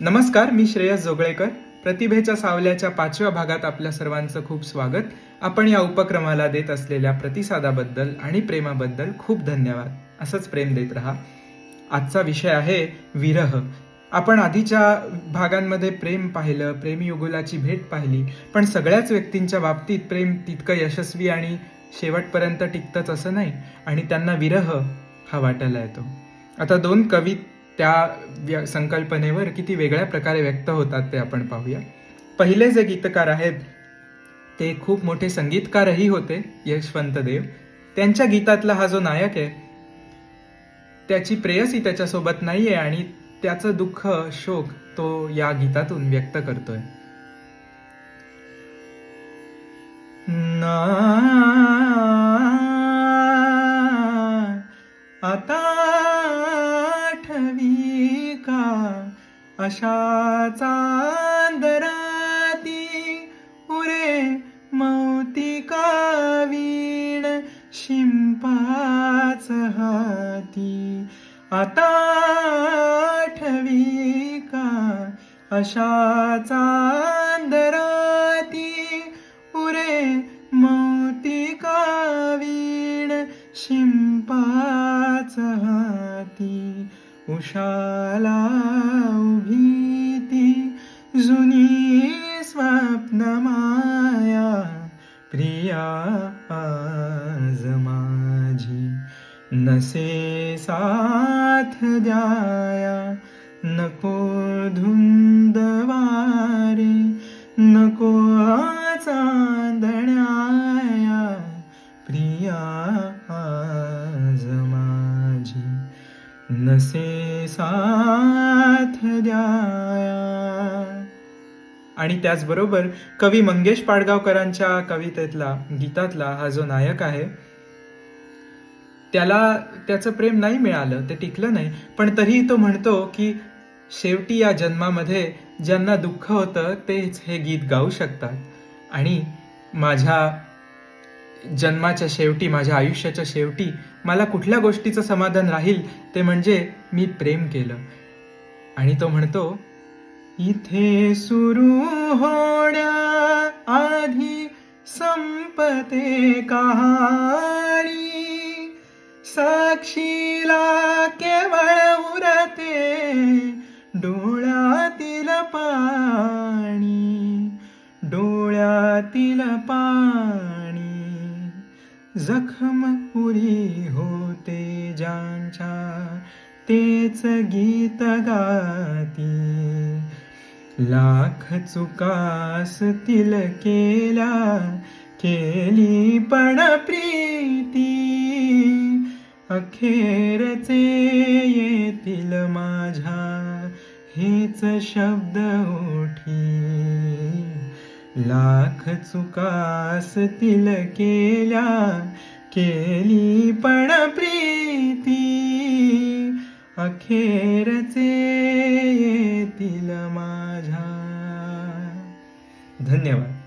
नमस्कार मी श्रेयस जोगळेकर. प्रतिभेच्या सावल्याच्या पाचव्या भागात आपल्या सर्वांचं खूप स्वागत. आपण या उपक्रमाला देत असलेल्या प्रतिसादाबद्दल आणि प्रेमाबद्दल खूप धन्यवाद. असंच प्रेम देत राहा. आजचा विषय आहे विरह. आपण आधीच्या भागांमध्ये प्रेम पाहिलं प्रेमयुगुलाची भेट पाहिली पण सगळ्याच व्यक्तींच्या बाबतीत प्रेम तितकं यशस्वी आणि शेवटपर्यंत टिकतंच असं नाही आणि त्यांना विरह हा वाटायला येतो. आता दोन कवी त्या व्य- संकल्पनेवर किती वेगळ्या प्रकारे व्यक्त होतात ते आपण पाहूया. पहिले जे गीतकार आहेत ते खूप मोठे संगीतकारही होते यशवंत देव. त्यांच्या गीतातला हा जो नायक आहे त्याची प्रेयसी त्याच्यासोबत नाहीये आणि त्याचं दुःख शोक तो या गीतातून व्यक्त करतोय. ना आता अशा चांदराती उरे मौती कावीण शिंपाच हाती. आता आठवी का? अशा चांदराती उरे मौती कावीण शिं उषाला उभी ती जुनी स्वप्न माया प्रिया आज माझी. नसे साथ द्याया नको धुंद वारे नको चांदण्याया प्रिया आज माझी. नसे साथ आणि त्याचबरोबर कवी मंगेश पाडगावकरांच्या कवितेतला गीतातला हा जो नायक आहे त्याला त्याचं प्रेम नाही मिळालं ते टिकलं नाही. पण तरीही तो म्हणतो की शेवटी या जन्मामध्ये ज्यांना दुःख होतं तेच हे गीत गाऊ शकतात. आणि माझ्या जन्माच्या शेवटी माझ्या आयुष्याच्या शेवटी मला कुठल्या गोष्टीचं समाधान राहील ते म्हणजे मी प्रेम केलं. आणि तो म्हणतो इथे सुरू होण्या आधी संपते कहाणी साक्षीला केवळ उरते डोळ्यातील पाणी. डोळ्यातील पाणी. जखम पुरी होते ज्यांच्या तेच गीत गाती. लाख चुकासतील केला केली पण प्रीती. अखेरचे येतील माझ्या हेच शब्द ओठी लाख चुकासतील केल्या केली पण प्रीती. अखेरचे येतील माझ्या. धन्यवाद.